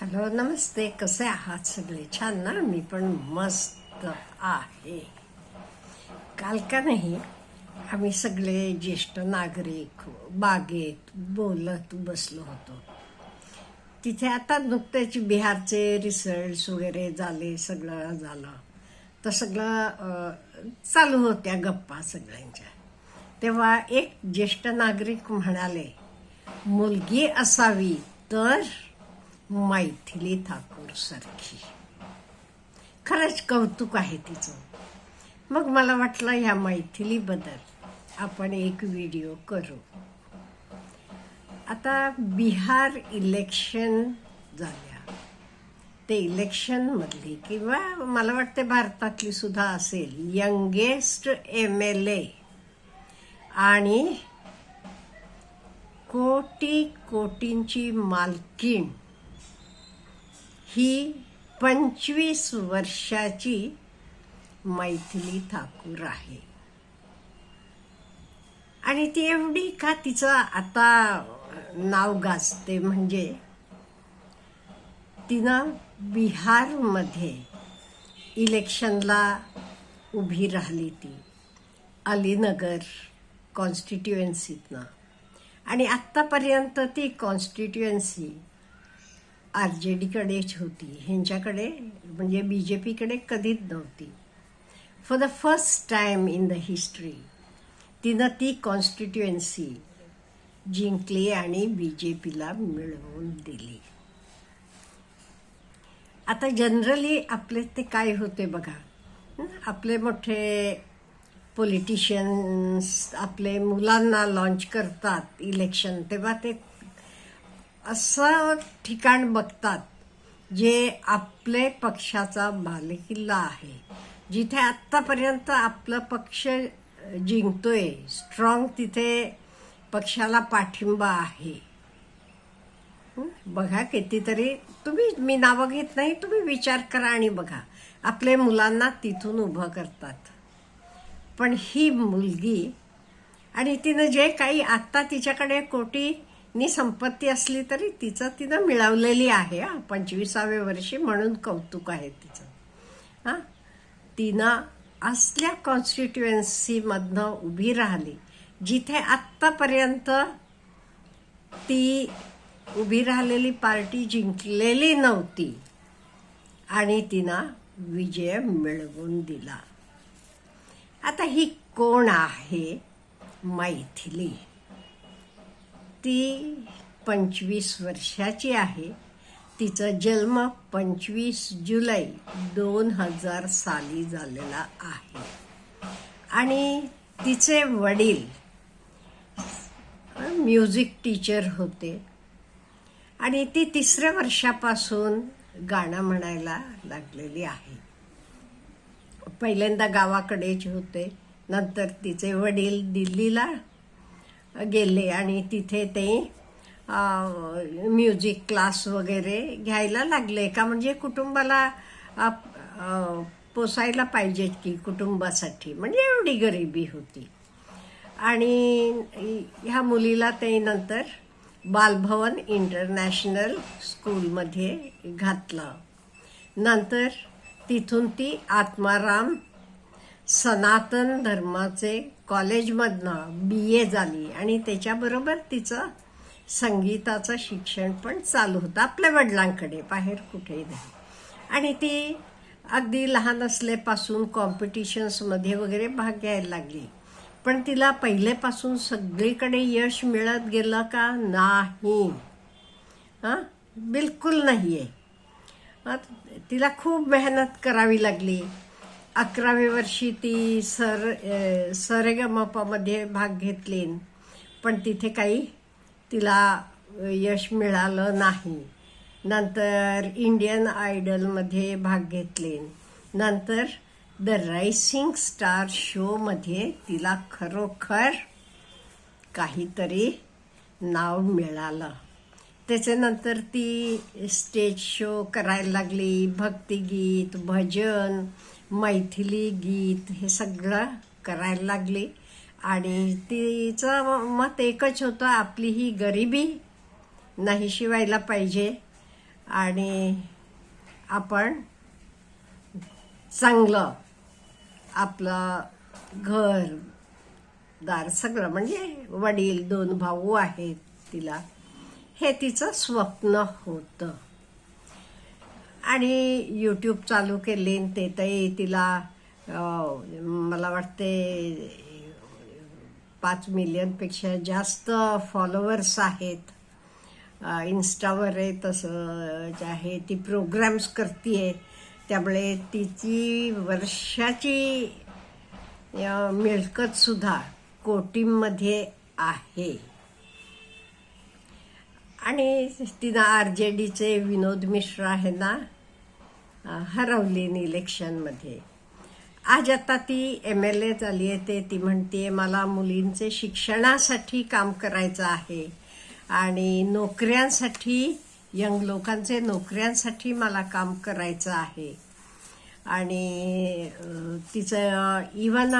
Hello नमस्ते कसे आहात सगळे? छान ना? मी पण मस्त आहे. काल का नाही आम्ही सगळे ज्येष्ठ नागरिक बागेत बोलत बसलो होतो. तिथे आता नुकतेच बिहारचे रिसल्ट्स वगैरे झाले सगळं झालं. तर सगळं चालू होत्या गप्पा सगळ्यांच्या. तेव्हा एक ज्येष्ठ नागरिक म्हणाले मुलगी असावी तर मैथिली ठाकूर सारखी. खरंच कौतुक आहे तिचं. मग मला वाटलं ह्या मैथिलीबद्दल आपण एक व्हिडिओ करू. आता बिहार इलेक्शन झाल्या. ते इलेक्शनमधली किंवा मला वाटते भारतातली सुद्धा असेल यंगेस्ट एम एल ए आणि कोटी कोटींची मालकीण ही पंचवीस वर्षाची मैथिली ठाकूर आहे. आणि ती एवढी का तिचं आता नाव गाजते म्हणजे तिनं बिहारमध्ये इलेक्शनला उभी राहिली ती अलीनगर कॉन्स्टिट्युएन्सीतनं आणि आत्तापर्यंत ती कॉन्स्टिट्युएन्सी आर जे डीकडेच होती. ह्यांच्याकडे म्हणजे बी जे पीकडे कधीच नव्हती. For the first time in the history तिनं ती कॉन्स्टिट्युएन्सी जिंकली आणि बी जे पीला मिळवून दिली. आता जनरली आपले ते काय होते बघा. आपले मोठे पॉलिटिशियन्स आपले मुलांना लॉन्च करतात इलेक्शन तेव्हा ते असं ठिकाण बघतात जे आपले पक्षाचा बालेकिल्ला आहे. जिथे आत्तापर्यंत आपला पक्ष जिंकतोय स्ट्रॉंग तिथे पक्षाला पाठिंबा आहे. बघा कितीतरी तुम्ही मी नावं घेत नाही तुम्ही विचार करा आणि बघा. आपले मुलांना तिथून उभं करतात. पण ही मुलगी आणि तिनं जे काही आत्ता तिच्याकडे कोटी नी संपत्ती असली तरी तिचं तिनं मिळवलेली आहे हा. पंचवीसावे वर्षी म्हणून कौतुक आहे तिचं. हां? तिनं असल्या कॉन्स्टिट्युएन्सीमधनं उभी राहिली जिथे आत्तापर्यंत ती उभी राहिलेली पार्टी जिंकलेली नव्हती आणि तिनं विजय मिळवून दिला. आता ही कोण आहे? मैथिली. ती पंचवीस वर्षाची आहे. तिचा जन्म पंचवीस जुलै दोन हजार साली झालेला आहे. आणि तिचे वडील म्युझिक टीचर होते. आणि ती तिसऱ्या वर्षापासून गाणं म्हणायला लागलेली आहे. पहिल्यांदा गावाकडेच होते. नंतर तिचे वडील दिल्लीला गेले आणि तिथे ते म्युझिक क्लास वगैरे घ्यायला लागले का? म्हणजे कुटुंबाला पोसायला पाहिजेत की कुटुंबासाठी. म्हणजे एवढी गरिबी होती. आणि ह्या मुलीला ते नंतर बालभवन इंटरनॅशनल स्कूलमध्ये घातलं. नंतर तिथून ती आत्माराम सनातन धर्माचे कॉलेजमधनं बी ए झाली आणि त्याच्याबरोबर तिचं संगीताचं शिक्षण पण चालू होतं आपल्या वडिलांकडे बाहेर कुठेही नाही. आणि ती अगदी लहान असल्यापासून कॉम्पिटिशन्समध्ये वगैरे भाग घ्यायला लागली. पण तिला पहिलेपासून सगळीकडे यश मिळत गेलं का? नाही. हां? बिलकुल नाही आहे तिला खूप मेहनत करावी लागली. अकराव्या वर्षी ती सर अ, सरेगमपामध्ये भाग घेतली पण तिथे काही तिला यश मिळालं नाही. नंतर इंडियन आयडलमध्ये भाग घेतले नंतर द रायसिंग स्टार शोमध्ये तिला खरोखर काहीतरी नाव मिळालं. त्याच्यानंतर ती स्टेज शो करायला लागली. भक्तिगीत भजन मैथिली गीत हे सगळं करायला लागली. आणि तिचं मत एकच होतं आपली ही गरिबी नाही शिवायला पाहिजे. आणि आपण चांगलं आपलं घर दार सगळं म्हणजे वडील दोन भाऊ आहेत तिला हे तिचं स्वप्न होतं. आणि यूट्यूब चालू केली तेथही ते तिला मला वाटते पाच मिलियनपेक्षा जास्त फॉलोअर्स आहेत. इन्स्टावर आहे तसं जे आहे ती प्रोग्राम्स करते त्यामुळे तिची वर्षाची मिळकतसुद्धा कोटींमध्ये आहे. आणि तिनं आर जे डीचे विनोद मिश्रा आहे ना हरवली इलेक्शनमध्ये आज आता ती एम एल ए झाली आहे ते ती म्हणते मला मुलींचे शिक्षणासाठी काम करायचं आहे आणि नोकऱ्यांसाठी यंग लोकांचे नोकऱ्यांसाठी मला काम करायचं आहे. आणि तिचं इवन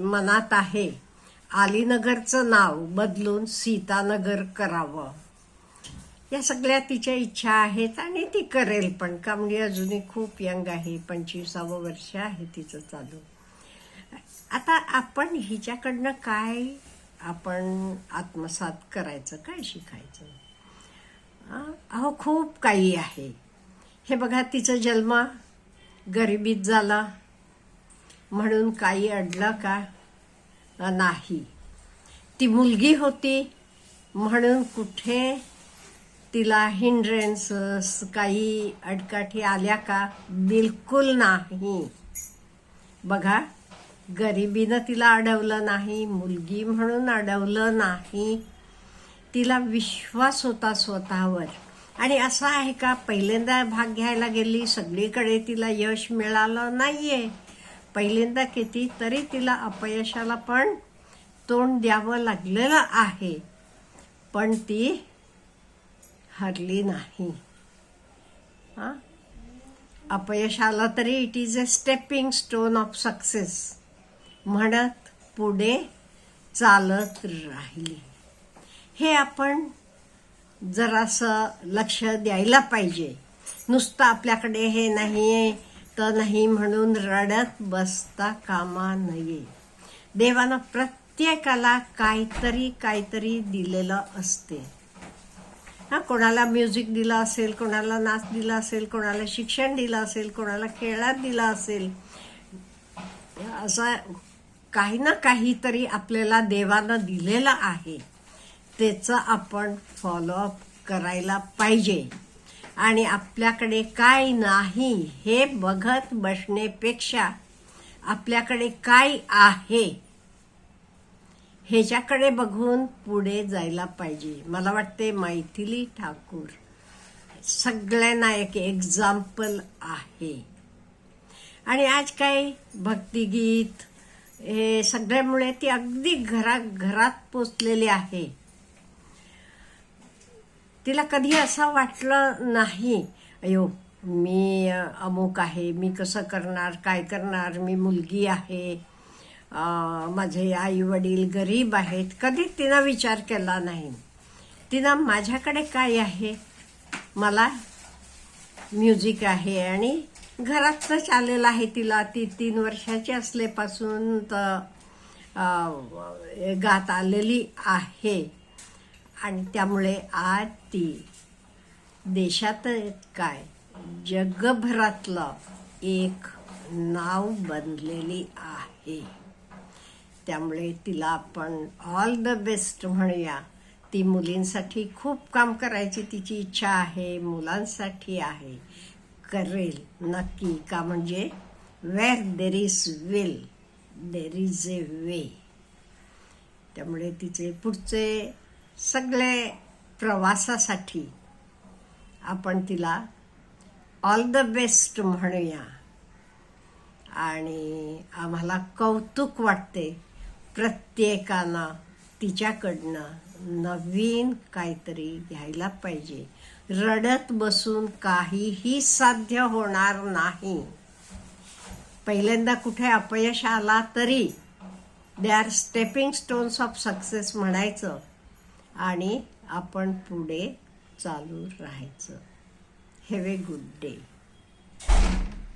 मनात आहे आलीनगरचं नाव बदलून सीतानगर करावं. या सगळ्या तिच्या इच्छा आहेत आणि ती करेल पण. का म्हणजे अजूनही खूप यंग आहे पंचवीसावं वर्ष आहे तिचं चालू. आता आपण हिच्याकडनं काय आपण आत्मसात करायचं काय शिकायचं? अहो खूप काही आहे. हे बघा तिचा जन्म गरिबीत झाला. म्हणून काही अडलं का? नाही. ती मुलगी होती म्हणून कुठे तिला हिंड्रेन्सेस काही अडकाठी आल्या का? बिलकुल नाही. बघा गरिबीनं तिला अडवलं नाही मुलगी म्हणून अडवलं नाही. तिला विश्वास होता स्वतःवर. आणि असं आहे का? पहिल्यांदा भाग घ्यायला गेली सगळीकडे तिला यश मिळालं नाहीये. पहिल्यांदा किती तरी तिला अपयशाला पण तोंड द्यावं लागलेलं आहे. पण ती हरली नाही. हां? अपयशाला तरी it is a stepping stone of success म्हणत पुढे चालत राहिली. हे आपण जरासं लक्ष द्यायला पाहिजे. नुसतं आपल्याकडे हे नाही आहे तर नाही म्हणून रडत बसता कामा नये. देवानं प्रत्येकाला काहीतरी काहीतरी दिलेलं असते. हा कोणाला म्युझिक दिलं असेल कोणाला नाच दिला असेल कोणाला शिक्षण दिलं असेल कोणाला खेळात दिलं असेल असं काही ना काहीतरी आपल्याला देवानं दिलेलं आहे. त्याचं आपण फॉलोअप करायला पाहिजे. आणि आपल्याकडे काय नाही हे बघत बसण्यापेक्षा आपल्याकडे काय आहे ह्याच्याकडे बघून पुढे जायला पाहिजे. मला वाटते मैथिली ठाकूर सगळ्यांना एक एक्झाम्पल आहे. आणि आज काय भक्तिगीत हे सगळ्यामुळे ती अगदी घरा घरात पोचलेली आहे. तिला कधी असं वाटलं नाही अयो मी अमुक आहे मी कसं करणार काय करणार मी मुलगी आहे माझे आई वडील गरीब आहेत. कधी तिनं विचार केला नाही. तिनं माझ्याकडे काय आहे? मला म्युझिक आहे आणि घरात चाललेलं आहे तिला. ती तीन वर्षाची असल्यापासून तर गात आलेली आहे. आणि त्यामुळे आज ती देशात काय? जगभरातलं एक नाव बनलेली आहे. त्यामुळे तिला आपण ऑल द बेस्ट म्हणूया. ती मुलींसाठी खूप काम करायची तिची इच्छा आहे मुलांसाठी आहे. करेल नक्की का म्हणजे where there is will there is a way त्यामुळे तिचे पुढचे सगळे प्रवासासाठी आपण तिला ऑल द बेस्ट म्हणूया. आणि आम्हाला कौतुक वाटते प्रत्येकानं तिच्याकडनं नवीन काहीतरी घ्यायला पाहिजे. रडत बसून काहीही साध्य होणार नाही. पहिल्यांदा कुठे अपयश आला तरी they are stepping stones of success म्हणायचं. आणि आपण पुढे चालू राहायचं. Have a good day